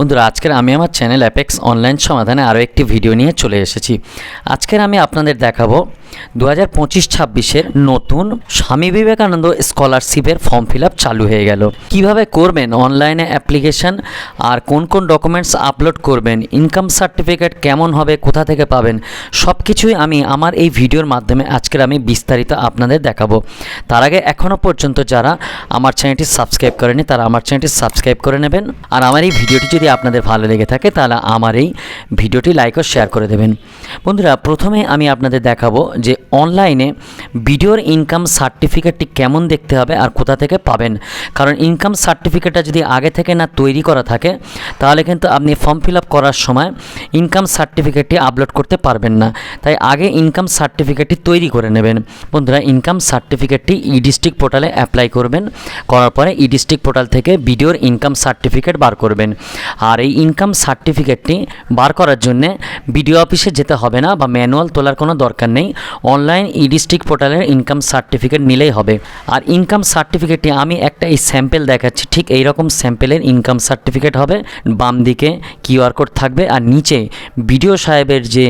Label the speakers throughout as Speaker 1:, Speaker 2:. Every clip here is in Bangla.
Speaker 1: বন্ধুরা, আজকের আমি আমার চ্যানেল অ্যাপেক্স অনলাইন সমাধানে আরও একটি ভিডিও নিয়ে চলে এসেছি। আজকের আমি আপনাদের দেখাবো দু হাজার পঁচিশ ছাব্বিশের নতুন স্বামী বিবেকানন্দ স্কলারশিপের ফর্ম ফিল চালু হয়ে গেল। কীভাবে করবেন? অনলাইনে অ্যাপ্লিকেশন আর কোন কোন ডকুমেন্টস আপলোড করবেন? ইনকাম সার্টিফিকেট কেমন হবে? কোথা থেকে পাবেন? সব কিছুই আমি আমার এই ভিডিওর মাধ্যমে আজকের আমি বিস্তারিত আপনাদের দেখাবো। তার আগে এখনও পর্যন্ত যারা আমার চ্যানেলটি সাবস্ক্রাইব করেনি তারা আমার চ্যানেলটি সাবস্ক্রাইব করে নেবেন। আর আমার এই ভিডিওটি যদি আপনাদের ভালো লেগে থাকে, তাহলে আমার এই ভিডিওটি লাইক ও শেয়ার করে দেবেন। বন্ধুরা, প্রথমে আমি আপনাদের দেখাবো যে অনলাইনে ভিডিওর ইনকাম সার্টিফিকেটটি কেমন দেখতে হবে আর কোথা থেকে পাবেন। কারণ ইনকাম সার্টিফিকেটটা যদি আগে থেকে না তৈরি করা থাকে, তাহলে কিন্তু আপনি ফর্ম ফিল আপ করার সময় ইনকাম সার্টিফিকেটটি আপলোড করতে পারবেন না। তাই আগে ইনকাম সার্টিফিকেটটি তৈরি করে নেবেন। বন্ধুরা ইনকাম সার্টিফিকেটটি ই ডিস্ট্রিক্ট পোর্টালে অ্যাপ্লাই করবেন। করার পরে ই ডিস্ট্রিক্ট পোর্টাল থেকে ভিডিওর ইনকাম সার্টিফিকেট বার করবেন। আর এই ইনকাম সার্টিফিকেটটি বার করার জন্যে বিডিও অফিসে যেতে হবে না বা ম্যানুয়াল তোলার কোনো দরকার নেই। অনলাইন ই ডিস্ট্রিক্ট পোর্টালের ইনকাম সার্টিফিকেট নিলেই হবে। আর ইনকাম সার্টিফিকেটটি আমি একটা এই স্যাম্পেল দেখাচ্ছি, ঠিক এই রকম স্যাম্পেলের ইনকাম সার্টিফিকেট হবে। বাম দিকে কিউআর কোড থাকবে আর নিচে বিডিও সাহেবের যে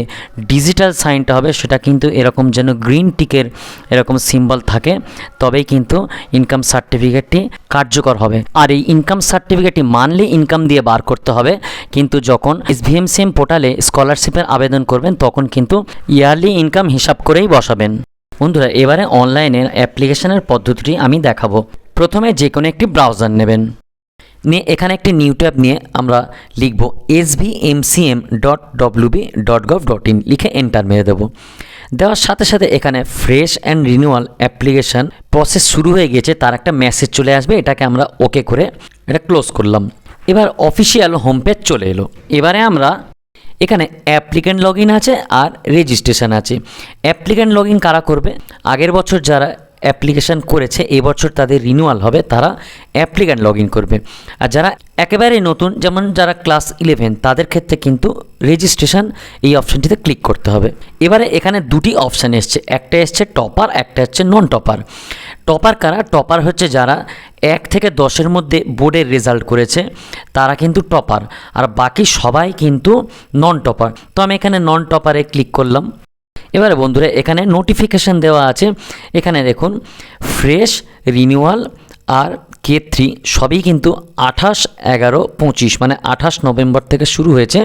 Speaker 1: ডিজিটাল সাইনটা হবে, সেটা কিন্তু এরকম যেন গ্রিন টিকের এরকম সিম্বল থাকে, তবেই কিন্তু ইনকাম সার্টিফিকেটটি কার্যকর হবে। আর এই ইনকাম সার্টিফিকেটটি মানলি ইনকাম দিয়ে বার করতে হবে। কিন্তু যখন এসভিএমসিএম পোর্টালে স্কলারশিপের আবেদন করবেন, তখন কিন্তু ইয়ারলি ইনকাম হিসাব করেই বসাবেন। বন্ধুরা, এবারে অনলাইনের অ্যাপ্লিকেশনের পদ্ধতিটি আমি দেখাবো। প্রথমে যে কোনো একটি ব্রাউজার নেবেন। নিয়ে এখানে একটি নিউ ট্যাব নিয়ে আমরা লিখব S M dot WB dot gov dot in লিখে এন্টার মেরে দেবো। দেওয়ার সাথে সাথে এখানে fresh and renewal application process শুরু হয়ে গেছে তার একটা মেসেজ চলে আসবে। এটাকে আমরা ওকে করে এটা ক্লোজ করলাম। এবার অফিসিয়াল হোম পেজ চলে এলো। এবারে আমরা এখানে অ্যাপ্লিক্যান্ট লগ আছে আর রেজিস্ট্রেশন আছে। অ্যাপ্লিক্যান্ট লগ কারা করবে? আগের বছর যারা অ্যাপ্লিকেশান করেছে এবছর তাদের রিনিউয়াল হবে, তারা অ্যাপ্লিক্যান্ট লগ করবে। আর যারা একেবারে নতুন, যেমন যারা ক্লাস ইলেভেন তাদের ক্ষেত্রে কিন্তু রেজিস্ট্রেশন এই অপশানটিতে ক্লিক করতে হবে। এবারে এখানে দুটি অপশান এসছে, একটা এসছে টপার একটা হচ্ছে নন টপার টপার কারা? টপার হচ্ছে যারা এক থেকে দশের মধ্যে বোর্ডের রেজাল্ট করেছে, তারা কিন্তু টপার। আর বাকি সবাই কিন্তু নন টপার তো আমি এখানে নন টপারে ক্লিক করলাম। এবারে বন্ধুরা, এখানে নোটিফিকেশান দেওয়া আছে। এখানে দেখুন ফ্রেশ রিনিউয়াল আর কে থ্রি সবই কিন্তু আঠাশ এগারো পঁচিশ মানে আঠাশ নভেম্বর থেকে শুরু হয়েছে।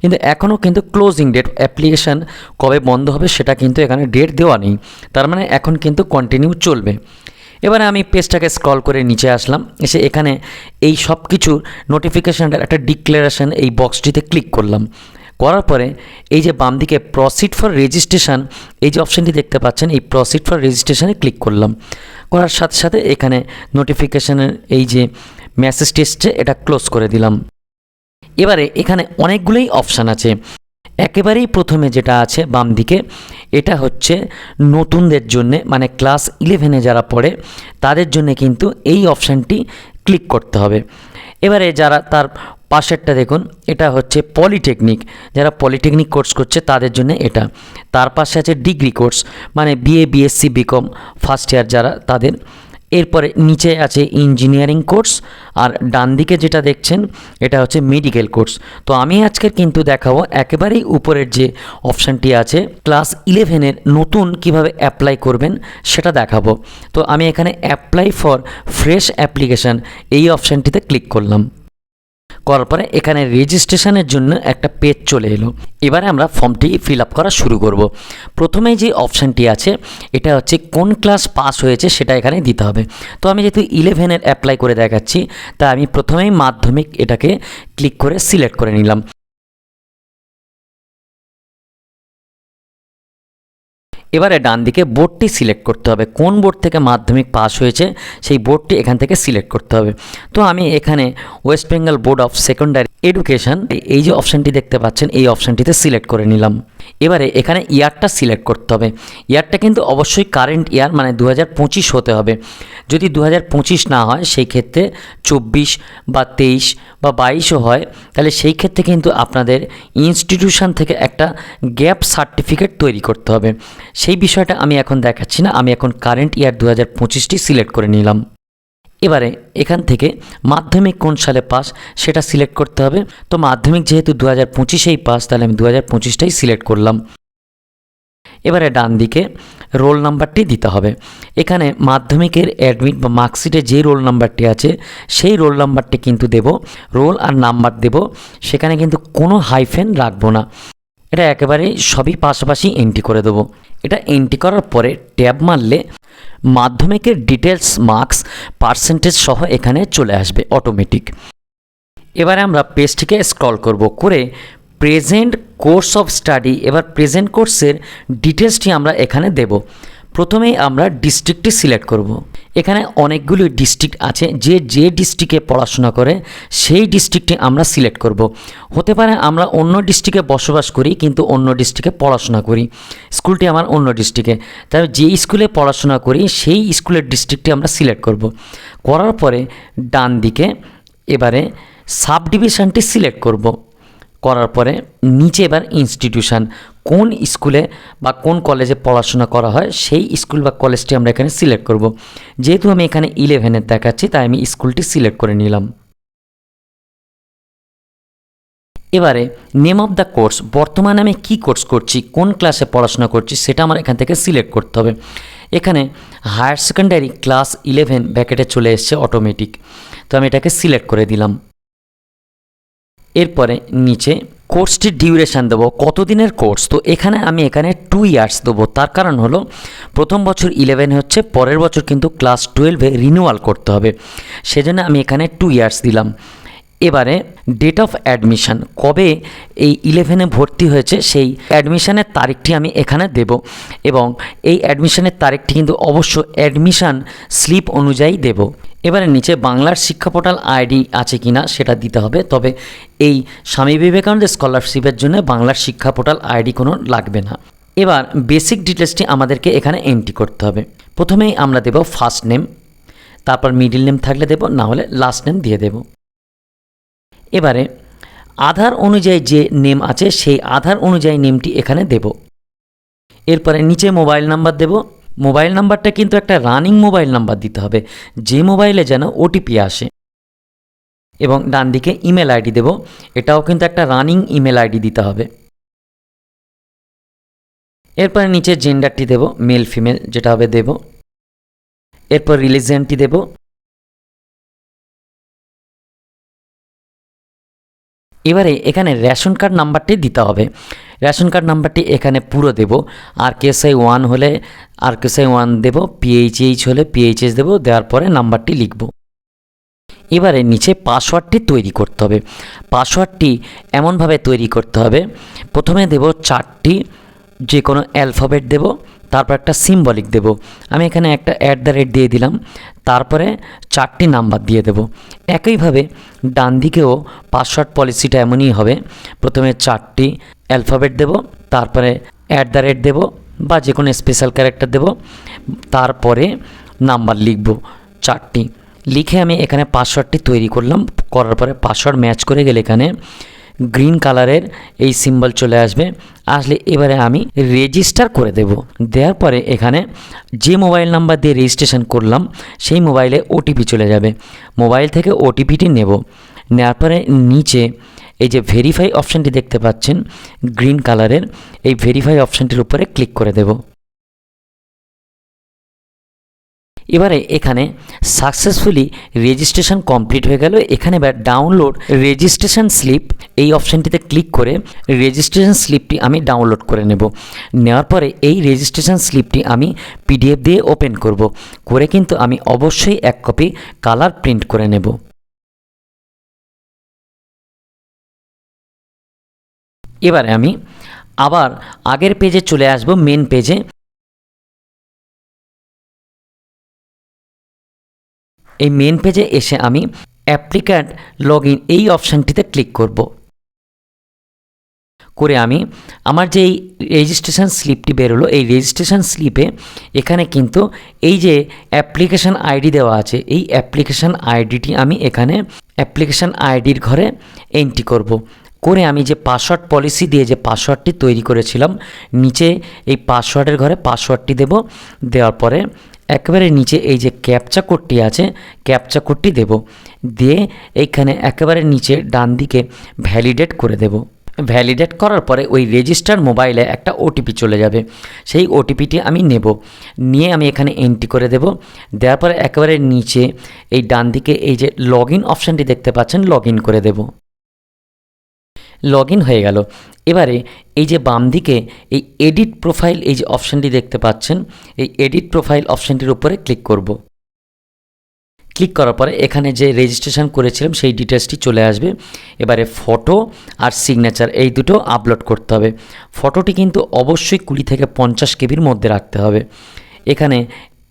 Speaker 1: কিন্তু এখনও কিন্তু ক্লোজিং ডেট অ্যাপ্লিকেশান কবে বন্ধ হবে সেটা কিন্তু এখানে ডেট দেওয়া নেই। তার মানে এখন কিন্তু কন্টিনিউ চলবে। এবারে আমি পেজটাকে স্ক্রল করে নিচে আসলাম। এসে এখানে এই সব কিছুর নোটিফিকেশানটার একটা ডিক্লারেশন এই বক্সটিতে ক্লিক করলাম। করার পরে এই যে বাম দিকে প্রসিড ফর রেজিস্ট্রেশন এই যে অপশানটি দেখতে পাচ্ছেন, এই প্রসিড ফর রেজিস্ট্রেশনে ক্লিক করলাম। করার সাথে সাথে এখানে নোটিফিকেশানের এই যে মেসেজটি এসছে এটা ক্লোজ করে দিলাম। এবারে এখানে অনেকগুলোই অপশান আছে। একেবারেই প্রথমে যেটা আছে বাম দিকে, এটা হচ্ছে নতুনদের জন্যে মানে ক্লাস ইলেভেনে যারা পড়ে, তাদের জন্য কিন্তু এই অপশানটি ক্লিক করতে হবে। এবারে যারা তার পাশেরটা দেখুন, এটা হচ্ছে পলিটেকনিক। যারা পলিটেকনিক কোর্স করছে, তাদের জন্য এটা। তার পাশে আছে ডিগ্রি কোর্স মানে BA BSc BCom first year যারা, তাদের। এরপরে নিচে আছে ইঞ্জিনিয়ারিং কোর্স, আর ডান দিকে যেটা দেখছেন, এটা হচ্ছে মেডিকেল কোর্স। তো আমি আজকের কিন্তু দেখাবো একেবারেই উপরের যে অপশানটি আছে ক্লাস ইলেভেনের নতুন কীভাবে অ্যাপ্লাই করবেন, সেটা দেখাবো। তো আমি এখানে অ্যাপ্লাই ফর ফ্রেশ অ্যাপ্লিকেশান এই অপশানটিতে ক্লিক করলাম। করার পরে এখানে রেজিস্ট্রেশনের জন্য একটা পেজ চলে এলো। এবারে আমরা ফর্মটি ফিল আপ করা শুরু করব। প্রথমে যে অপশানটি আছে, এটা হচ্ছে কোন ক্লাস পাস হয়েছে সেটা এখানে দিতে হবে। তো আমি যেহেতু ইলেভেনের অ্যাপ্লাই করে দেখাচ্ছি তা আমি প্রথমেই মাধ্যমিক এটাকে ক্লিক করে সিলেক্ট করে নিলাম। এবারে ডান দিকে বোর্ডটি সিলেক্ট করতে হবে। কোন বোর্ড থেকে মাধ্যমিক পাস হয়েছে, সেই বোর্ডটি এখান থেকে সিলেক্ট করতে হবে। তো আমি এখানে West Bengal Board of Secondary Education, এই যে অপশানটি দেখতে পাচ্ছেন, এই অপশানটিতে সিলেক্ট করে নিলাম। এবারে এখানে ইয়ারটা সিলেক্ট করতে হবে। ইয়ারটা কিন্তু অবশ্যই কারেন্ট ইয়ার মানে দু হাজার পঁচিশ হতে হবে। যদি দু হাজার পঁচিশ না হয়, সেই ক্ষেত্রে চব্বিশ বা তেইশ বা বাইশও হয়, তাহলে সেই ক্ষেত্রে কিন্তু আপনাদের ইনস্টিটিউশন থেকে একটা গ্যাপ সার্টিফিকেট তৈরি করতে হবে। সেই বিষয়টা আমি এখন দেখাচ্ছি না, আমি এখন কারেন্ট ইয়ার দু সিলেক্ট করে নিলাম। এবারে এখান থেকে মাধ্যমিক কোন সালে পাস সেটা সিলেক্ট করতে হবে। তো মাধ্যমিক যেহেতু দু হাজার পঁচিশেই পাস, তাহলে আমি দু হাজার পঁচিশটাই সিলেক্ট করলাম। এবারে ডান দিকে রোল নাম্বারটি দিতে হবে। এখানে মাধ্যমিকের অ্যাডমিট বা মার্কশিটে যে রোল নাম্বারটি আছে, সেই রোল নাম্বারটি কিন্তু দেব, রোল আর নাম্বার দেব, সেখানে কিন্তু কোনো হাইফেন রাখব না। এটা একেবারেই সবই পাশাপাশি এন্ট্রি করে দেবো। এটা এন্ট্রি করার পরে ট্যাব মারলে মাধ্যমিকের ডিটেলস মার্কস পার্সেন্টেজ সহ এখানে চলে আসবে অটোমেটিক এবারে আমরা পেজটিকে স্ক্রল করব করে প্রেজেন্ট কোর্স অফ স্টাডি এবার প্রেজেন্ট কোর্সের ডিটেলসটি আমরা এখানে দেব। প্রথমেই আমরা ডিস্ট্রিক্টটি সিলেক্ট করব। এখানে অনেকগুলি ডিস্ট্রিক্ট আছে, যে যে ডিস্ট্রিক্টে পড়াশোনা করে, সেই ডিস্ট্রিক্টটি আমরা সিলেক্ট করব। হতে পারে আমরা অন্য ডিস্ট্রিক্টে বসবাস করি, কিন্তু অন্য ডিস্ট্রিক্টে পড়াশোনা করি স্কুলটি আমার অন্য ডিস্ট্রিক্টে তবে যে স্কুলে পড়াশোনা করি, সেই স্কুলের ডিস্ট্রিক্টটি আমরা সিলেক্ট করব। করার পরে ডান দিকে এবারে সাব ডিভিশনটি সিলেক্ট করব করার পরে নিচে এবার ইনস্টিটিউশন কোন স্কুলে বা কোন কলেজে পড়াশোনা করা হয়, সেই স্কুল বা কলেজটি আমরা এখানে সিলেক্ট করব। যেহেতু আমি এখানে ইলেভেনের দেখাচ্ছি, তাই আমি স্কুলটি সিলেক্ট করে নিলাম। এবারে নেম অফ দ্য কোর্স বর্তমানে আমি কী কোর্স করছি, কোন ক্লাসে পড়াশোনা করছি, সেটা আমার এখান থেকে সিলেক্ট করতে হবে। এখানে হায়ার সেকেন্ডারি ক্লাস ইলেভেন ব্যাকেটে চলে এসছে অটোমেটিক তো আমি এটাকে সিলেক্ট করে দিলাম। এরপরে নিচে কোর্সটির ডিউরেশান দেবো, কতদিনের কোর্স? তো এখানে আমি এখানে টু ইয়ার্স দেবো। তার কারণ হলো, প্রথম বছর ইলেভেন হচ্ছে, পরের বছর কিন্তু ক্লাস টুয়েলভে রিনিউয়াল করতে হবে। সেজন্য আমি এখানে টু ইয়ার্স দিলাম। এবারে ডেট অফ অ্যাডমিশান কবে এই ইলেভেনে ভর্তি হয়েছে সেই অ্যাডমিশানের তারিখটি আমি এখানে দেব এবং এই অ্যাডমিশানের তারিখটি কিন্তু অবশ্য অ্যাডমিশান স্লিপ অনুযায়ী দেব। এবারে নিচে বাংলার শিক্ষা পোর্টাল আইডি আছে কি না সেটা দিতে হবে, তবে এই স্বামী বিবেকানন্দ স্কলারশিপের জন্য বাংলার শিক্ষা পোর্টাল আইডি কোনো লাগবে না। এবার বেসিক ডিটেলসটি আমাদেরকে এখানে এন্ট্রি করতে হবে। প্রথমেই আমরা দেব ফার্স্ট নেম তারপর মিডিল নেম থাকলে দেব, না হলে লাস্ট নেম দিয়ে দেব। এবারে, আধার অনুযায়ী যে নেম আছে, সেই আধার অনুযায়ী নেমটি এখানে দেব। এরপরে নিচে মোবাইল নাম্বার দেব। মোবাইল নাম্বারটা কিন্তু একটা রানিং মোবাইল নাম্বার দিতে হবে, যে মোবাইলে যেন ওটিপি আসে। এবং ডান দিকে ইমেল আইডি দেব, এটাও কিন্তু একটা রানিং ইমেল আইডি দিতে হবে। এরপরে নিচে জেন্ডারটি দেব, মেল ফিমেল যেটা হবে দেব। এরপর রিলিজিয়নটি দেব। এবারে এখানে রেশন কার্ড নাম্বারটি দিতে হবে। রেশন কার্ড নাম্বারটি এখানে পুরো দেব। আর কেসআই ওয়ান হলে আর কেসআই ওয়ান দেবো পিএইচএইচ হলে পিএইচএস দেবো, দেওয়ার পরে নাম্বারটি লিখব। এবারে নিচে পাসওয়ার্ডটি তৈরি করতে হবে। পাসওয়ার্ডটি এমনভাবে তৈরি করতে হবে। প্রথমে দেব চারটি যে কোনো অ্যালফাবেট দেব, তারপর একটা সিম্বলিক দেব। আমি এখানে একটা অ্যাট দ্য রেট দিয়ে দিলাম, তারপরে চারটি নাম্বার দিয়ে দেব। একইভাবে ডান দিকেও পাসওয়ার্ড পলিসিটা এমনই হবে, প্রথমে চারটি অ্যালফাবেট দেব, তারপরে অ্যাট দ্য রেট দেবো বা যে কোনো স্পেশাল ক্যারেক্টার দেব, তারপরে নাম্বার লিখব চারটি। লিখে আমি এখানে পাসওয়ার্ডটি তৈরি করলাম, করার পরে পাসওয়ার্ড ম্যাচ করে গেলে এখানে গ্রিন কালারের এই সিম্বল চলে আসবে। আসলে এবারে আমি রেজিস্টার করে দেব। দেওয়ার পরে এখানে যে মোবাইল নাম্বার দিয়ে রেজিস্ট্রেশন করলাম, সেই মোবাইলে ওটিপি চলে যাবে। মোবাইল থেকে ওটিপিটি নেব। নেওয়ার পরে নিচে এই যে ভেরিফাই অপশানটি দেখতে পাচ্ছেন গ্রিন কালারের এই ভেরিফাই অপশানটির উপরে ক্লিক করে দেব। এবারে এখানে সাকসেসফুলি রেজিস্ট্রেশন কমপ্লিট হয়ে গেল। এখানে এবার ডাউনলোড রেজিস্ট্রেশন স্লিপ এই অপশানটিতে ক্লিক করে রেজিস্ট্রেশন স্লিপটি আমি ডাউনলোড করে নেব। নেওয়ার পরে এই রেজিস্ট্রেশন স্লিপটি আমি পিডিএফ দিয়ে ওপেন করব। করে কিন্তু আমি অবশ্যই এক কপি কালার প্রিন্ট করে নেব। এবারে আমি আবার আগের পেজে চলে আসব মেন পেজে এই মেন পেজে এসে আমি অ্যাপ্লিক্যান্ট লগ ইন এই অপশানটিতে ক্লিক করব। করে আমি আমার যে এই রেজিস্ট্রেশন স্লিপটি বেরোলো, এই রেজিস্ট্রেশন স্লিপে এখানে কিন্তু এই যে অ্যাপ্লিকেশান আইডি দেওয়া আছে, এই অ্যাপ্লিকেশান আইডিটি আমি এখানে অ্যাপ্লিকেশান আইডির ঘরে এন্ট্রি করব। করে আমি যে পাসওয়ার্ড পলিসি দিয়ে যে পাসওয়ার্ডটি তৈরি করেছিলাম, নিচে এই পাসওয়ার্ডের ঘরে পাসওয়ার্ডটি দেব। দেওয়ার পরে একেবারে নিচে এই যে ক্যাপচা কোডটি আছে, ক্যাপচা কোডটি দেব। দিয়ে এইখানে একেবারে নিচে ডান দিকে ভ্যালিডেট করে দেব। ভ্যালিডেট করার পরে ওই রেজিস্টার মোবাইলে একটা ওটিপি চলে যাবে। সেই ওটিপিটি আমি নেব। নিয়ে আমি এখানে এন্ট্রি করে দেব। দেওয়ার পরে একেবারে নিচে এই ডান দিকে এই যে লগ ইন অপশানটি দেখতে পাচ্ছেন লগ ইন করে দেব। লগ ইন হয়ে গেল। এবারে এই যে বাম দিকে এই এডিট প্রোফাইল এই যে অপশানটি দেখতে পাচ্ছেন, এই এডিট প্রোফাইল অপশানটির উপরে ক্লিক করব। ক্লিক করার পরে এখানে যে রেজিস্ট্রেশন করেছিলাম সেই ডিটেলসটি চলে আসবে। এবারে ফটো আর সিগনেচার এই দুটো আপলোড করতে হবে। ফটোটি কিন্তু অবশ্যই কুড়ি থেকে পঞ্চাশ কেবির মধ্যে রাখতে হবে। এখানে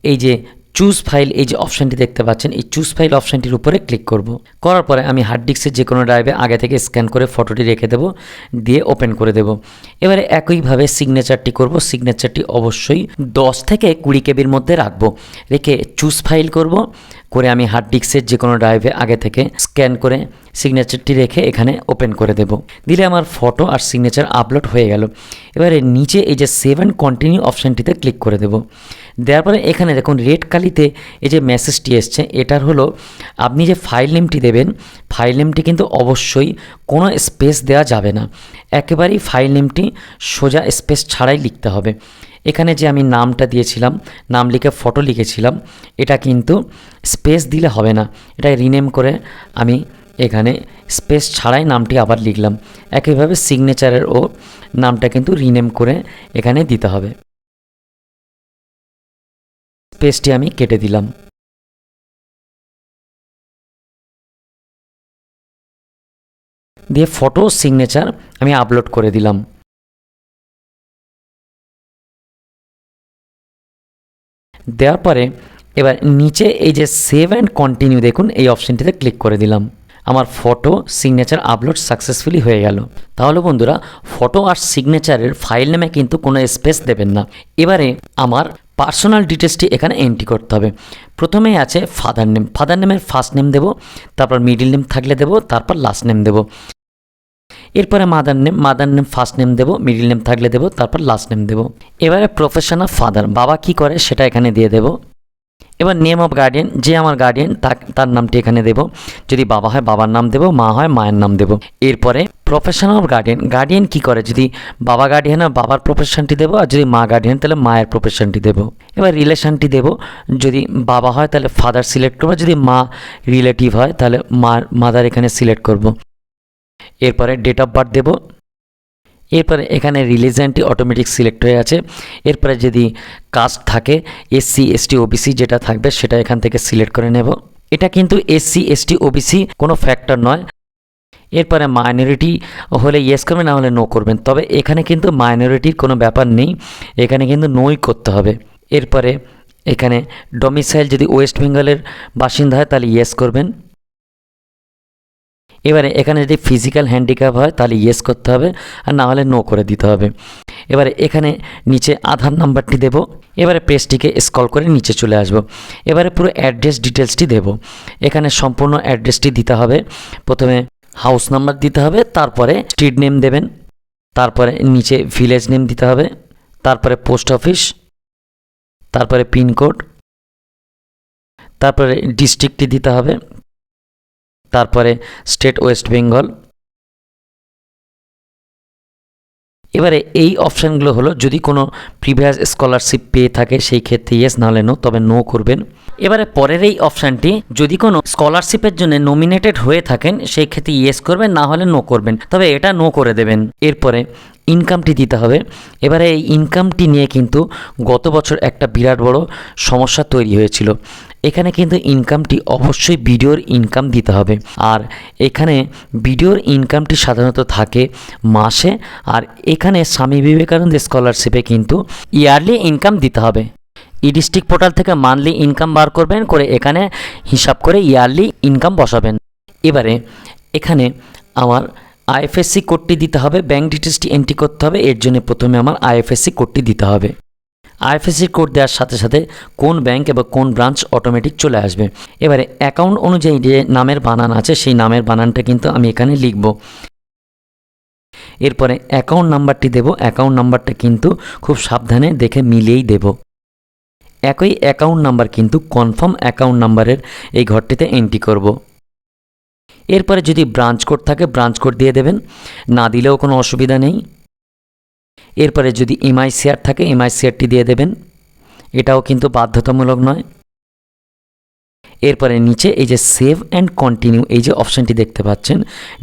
Speaker 1: এই যে চুজ ফাইল এই যে অপশানটি দেখতে পাচ্ছেন, এই চুজ ফাইল অপশানটির উপরে ক্লিক করব। করার পরে আমি হার্ড ডিস্কের যে কোনো ড্রাইভে আগে থেকে স্ক্যান করে ফটোটি রেখে দেব, দিয়ে ওপেন করে দেব। এবারে একইভাবে সিগনেচারটি করব সিগনেচারটি অবশ্যই দশ থেকে কুড়ি কেবির মধ্যে রাখব। রেখে চুজ ফাইল করব করে আমি হার্ড ডিস্কের যে কোনো ড্রাইভে আগে থেকে স্ক্যান করে সিগনেচারটি রেখে এখানে ওপেন করে দেব। দিলে আমার ফটো আর সিগনেচার আপলোড হয়ে গেল। এবারে নিচে এই যে সেভ অ্যান্ড কন্টিনিউ অপশানটিতে ক্লিক করে দেব। দেওয়ার পরে এখানে দেখুন রেড কালিতে এই যে মেসেজটি এসছে, এটার হলো আপনি যে ফাইল নেমটি দেবেন ফাইল নেমটি কিন্তু অবশ্যই কোনো স্পেস দেওয়া যাবে না। একেবারেই ফাইল নেমটি সোজা স্পেস ছাড়াই লিখতে হবে। এখানে যে আমি নামটা দিয়েছিলাম, নাম লিখে ফটো লিখেছিলাম, এটা কিন্তু স্পেস দিলে হবে না। এটা রিনেম করে আমি এখানে স্পেস ছাড়াই নামটি আবার লিখলাম। একইভাবে সিগনেচারের ও নামটা কিন্তু রিনেম করে এখানে দিতে হবে। স্পেসটি আমি কেটে দিলাম। দিয়ে ফটো সিগনেচার আমি আপলোড করে দিলাম। দেওয়ার পরে এবার নিচে এই যে সেভ অ্যান্ড কন্টিনিউ দেখুন, এই অপশানটিতে ক্লিক করে দিলাম। আমার ফটো সিগনেচার আপলোড সাকসেসফুলি হয়ে গেল। তাহলে বন্ধুরা ফটো আর সিগনেচারের ফাইল নেমে কিন্তু কোনো স্পেস দেবেন না। এবারে আমার পার্সোনাল ডিটেলসটি এখানে এন্ট্রি করতে হবে। প্রথমেই আছে ফাদার নেম ফাদার নেমের ফার্স্ট নেম দেবো, তারপর মিডিল নেম থাকলে দেবো, তারপর লাস্ট নেম দেবো। এরপরে mother name mother name first name দেবো মিডিল নেম থাকলে দেবো, তারপর লাস্ট নেম দেবো। এবারে প্রফেশন অফ ফাদার বাবা কি করে সেটা এখানে দিয়ে দেবো। এবার নেম অফ গার্ডিয়ান যে আমার গার্ডিয়ান তার তার নামটি এখানে দেব। যদি বাবা হয়, বাবার নাম দেব, মা হয়, মায়ের নাম দেব। এরপরে প্রফেশন অফ গার্ডিয়ান গার্ডিয়ান কি করে? যদি বাবা গার্ডিয়ান হয়, বাবার প্রফেশনটি দেবো, আর যদি মা গার্ডিয়ান তাহলে মায়ের প্রফেশনটি দেবো। এবার রিলেশনটি দেব। যদি বাবা হয়, তাহলে ফাদার সিলেক্ট করব যদি মা রিলেটিভ হয়, তাহলে মা মাদার এখানে সিলেক্ট করব। এরপরে ডেট অফ বার্থ দেবো। এরপরে এখানে রিলিজনটি অটোমেটিক সিলেক্ট হয়ে আছে। এরপরে যদি কাস্ট থাকে এসসি এসটি ওবিসি যেটা থাকবে সেটা এখান থেকে সিলেক্ট করে নেব। এটা কিন্তু এসসি এসটি ওবিসি কোনো ফ্যাক্টর নয়। এরপরে মাইনরিটি হলে ইয়েস করবেন না হলে নো করবেন। তবে এখানে কিন্তু মাইনরিটির কোনো ব্যাপার নেই। এখানে কিন্তু নোই করতে হবে। এরপরে এখানে ডোমিসাইল যদি ওয়েস্ট বেঙ্গলের বাসিন্দা হয়, তাহলে ইয়েস করবেন। এবারে এখানে যদি ফিজিক্যাল হ্যান্ডিক্যাপ হয়, তাহলে ইয়েস করতে হবে, আর না হলে নো করে দিতে হবে। এবারে এখানে নিচে আধার নাম্বারটি দেব, এবারে পেজটিকে স্কল করে নিচে চলে আসব। এবারে পুরো অ্যাড্রেস ডিটেলসটি দেব। এখানে সম্পূর্ণ অ্যাড্রেসটি দিতে হবে। প্রথমে হাউস নাম্বার দিতে হবে, তারপরে স্ট্রিট নেম দেবেন, তারপরে নিচে ভিলেজ নেম দিতে হবে, তারপরে পোস্ট অফিস তারপরে পিনকোড তারপরে ডিস্ট্রিক্টটি দিতে হবে। তারপরে স্টেট ওয়েস্ট বেঙ্গল। এবারে এই অপশানগুলো হলো, যদি কোনো প্রিভিয়াস স্কলারশিপ পেয়ে থাকে, সেই ক্ষেত্রে ইয়েস নাহলে নো তবে নো করবেন। এবারে পরের এই অপশানটি, যদি কোনো স্কলারশিপের জন্য নমিনেটেড হয়ে থাকেন, সেই ক্ষেত্রে ইয়েস করবেন, না হলে নো করবেন। তবে এটা নো করে দেবেন। এরপরে ইনকামটি দিতে হবে। এবারে এই ইনকামটি নিয়ে কিন্তু গত বছর একটা বিরাট বড় সমস্যা তৈরি হয়েছিল। এখানে কিন্তু ইনকামটি অবশ্যই ভিডিওর ইনকাম দিতে হবে। আর এখানে ভিডিওর ইনকামটি সাধারণত থাকে মাসে। আর এখানে স্বামী বিবেকানন্দ স্কলারশিপে কিন্তু ইয়ারলি ইনকাম দিতে হবে। ই ডিস্ট্রিক্ট পোর্টাল থেকে মান্থলি ইনকাম বার করবেন, করে এখানে হিসাব করে ইয়ারলি ইনকাম বসাবেন। এবারে এখানে আমার আইএফএসসি কোডটি দিতে হবে ব্যাঙ্ক ডিটেলসটি এন্ট্রি করতে হবে, এর জন্য প্রথমে আমার আইএফএসসি কোডটি দিতে হবে। আইএফএসসি কোড দেওয়ার সাথে সাথে কোন ব্যাংক এবং কোন ব্রাঞ্চ অটোমেটিক চলে আসবে। এবারে অ্যাকাউন্ট অনুযায়ী যে নামের বানান আছে, সেই নামের বানানটা কিন্তু আমি এখানে লিখব। এরপরে অ্যাকাউন্ট নাম্বারটি দেব অ্যাকাউন্ট নাম্বারটা কিন্তু খুব সাবধানে দেখে মিলিয়েই দেব। একই অ্যাকাউন্ট নাম্বার কিন্তু কনফার্ম অ্যাকাউন্ট নাম্বারের এই ঘরটিতে এন্ট্রি করব। এরপরে যদি ব্রাঞ্চ কোড থাকে ব্রাঞ্চ কোড দিয়ে দেবেন। না দিলেও কোনো অসুবিধা নেই। এরপরে যদি এমআই শেয়ার থাকে এমআই শেয়ারটি দিয়ে দেবেন। এটাও কিন্তু বাধ্যতামূলক নয়। এরপরে নিচে এই যে সেভ অ্যান্ড কন্টিনিউ এই যে অপশানটি দেখতে পাচ্ছেন,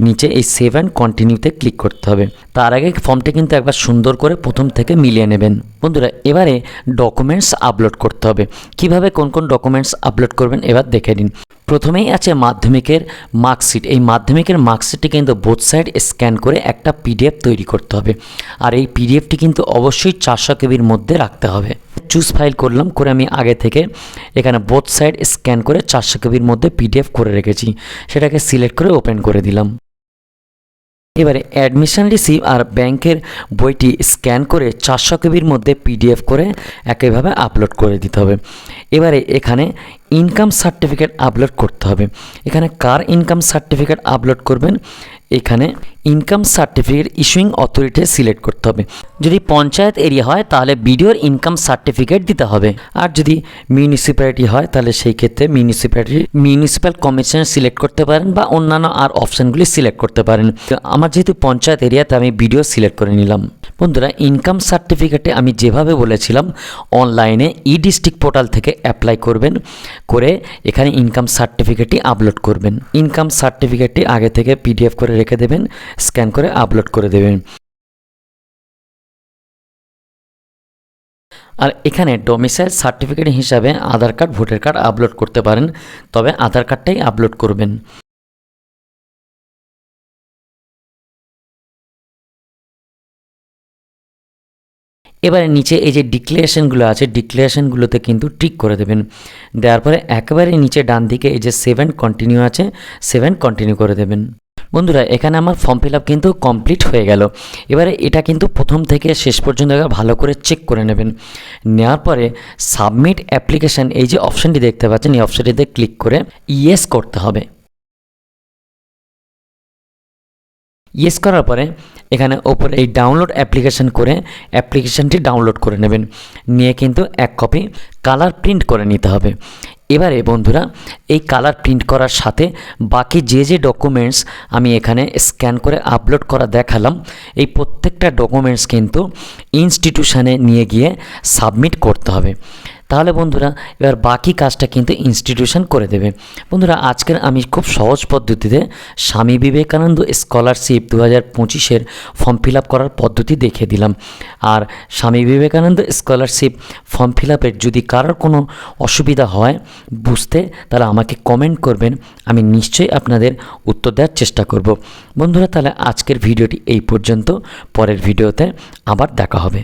Speaker 1: নিচে এই সেভ অ্যান্ড কন্টিনিউতে ক্লিক করতে হবে। তার আগে ফর্মটি কিন্তু একবার সুন্দর করে প্রথম থেকে মিলিয়ে নেবেন। বন্ধুরা, এবারে ডকুমেন্টস আপলোড করতে হবে। কীভাবে কোন কোন ডকুমেন্টস আপলোড করবেন, এবার দেখে নিন। প্রথমেই আছে মাধ্যমিকের মার্কশিট। এই মাধ্যমিকের মার্কশিটটি কিন্তু বোথ সাইড স্ক্যান করে একটা পিডিএফ তৈরি করতে হবে। আর এই পিডিএফটি কিন্তু অবশ্যই চারশো কেবির মধ্যে রাখতে হবে। চুজ ফাইল করলাম, করে আমি আগে থেকে এখানে বোথ সাইড স্ক্যান করে চারশো কেবির মধ্যে পিডিএফ করে রেখেছি। সেটাকে সিলেক্ট করে ওপেন করে দিলাম। এবারে অ্যাডমিশন রিসিভ আর ব্যাংকের বইটি স্ক্যান করে চারশো কেবির মধ্যে পিডিএফ করে একইভাবে আপলোড করে দিতে হবে। এবারে এখানে ইনকাম সার্টিফিকেট আপলোড করতে হবে। এখানে কার ইনকাম সার্টিফিকেট আপলোড করবেন? এখানে income certificate issuing authority select করতে হবে। যদি পঞ্চায়েত এরিয়া হয়, তাহলে বিডিওর ইনকাম সার্টিফিকেট দিতে হবে। আর যদি মিউনিসিপ্যালিটি হয়, তাহলে সেই ক্ষেত্রে মিউনিসিপ্যালিটি মিউনিসিপ্যাল কমিশন সিলেক্ট করতে পারেন বা অন্যান্য আর অপশানগুলি সিলেক্ট করতে পারেন। আমার যেহেতু পঞ্চায়েত এরিয়াতে আমি বিডিও সিলেক্ট করে নিলাম। বন্ধুরা ইনকাম সার্টিফিকেটে আমি যেভাবে বলেছিলাম অনলাইনে ই ডিস্ট্রিক্ট পোর্টাল থেকে অ্যাপ্লাই করবেন, করে এখানে ইনকাম সার্টিফিকেটটি আপলোড করবেন। ইনকাম সার্টিফিকেটটি আগে থেকে পিডিএফ করে রেখে দেবেন স্ক্যান করে আপলোড করে দেবেন। আর এখানে ডোমিসাইল সার্টিফিকেট হিসাবে Aadhaar card voter card upload করতে পারেন, তবে আধার কার্ডটাই আপলোড করবেন। এবারে নিচে এই যে ডিক্লারেশনগুলো আছে ডিক্লারেশনগুলোতে কিন্তু টিক করে দেবেন। দেওয়ার পরে একেবারে নিচে ডান দিকে এই যে সেভেন কন্টিনিউ আছে সেভেন কন্টিনিউ করে দেবেন। বন্ধুরা, এখানে আমার ফর্ম ফিল আপ কিন্তু কমপ্লিট হয়ে গেল। এবারে এটা কিন্তু প্রথম থেকে শেষ পর্যন্ত ভালো করে চেক করে নেবেন। নেওয়ার পরে সাবমিট অ্যাপ্লিকেশান এই যে অপশানটি দেখতে পাচ্ছেন, এই অপশানটিতে ক্লিক করে ইয়েস করতে হবে। ইয়েস করার পরে এখানে ওপরে এই ডাউনলোড অ্যাপ্লিকেশান করে অ্যাপ্লিকেশানটি ডাউনলোড করে নেবেন। নিয়ে কিন্তু এক কপি কালার প্রিন্ট করে নিতে হবে। এবারে বন্ধুরা, এই কালার প্রিন্ট করার সাথে বাকি যে যে ডকুমেন্টস আমি এখানে স্ক্যান করে আপলোড করা দেখালাম, এই প্রত্যেকটা ডকুমেন্টস কিন্তু ইনস্টিটিউশনে নিয়ে গিয়ে সাবমিট করতে হবে। তাহলে বন্ধুরা, এবার বাকি কাজটা কিন্তু ইনস্টিটিউশন করে দেবে। বন্ধুরা, আজকের আমি খুব সহজ পদ্ধতিতে স্বামী বিবেকানন্দ স্কলারশিপ দু হাজার পঁচিশের ফর্ম ফিল আপ করার পদ্ধতি দেখে দিলাম। আর Swami Vivekananda scholarship form fill আপের যদি কারোর কোনো অসুবিধা হয় বুঝতে, তাহলে আমাকে কমেন্ট করবেন, আমি নিশ্চয়ই আপনাদের উত্তর দেওয়ার চেষ্টা করব। বন্ধুরা, তাহলে আজকের ভিডিওটি এই পর্যন্ত, পরের ভিডিওতে আবার দেখা হবে।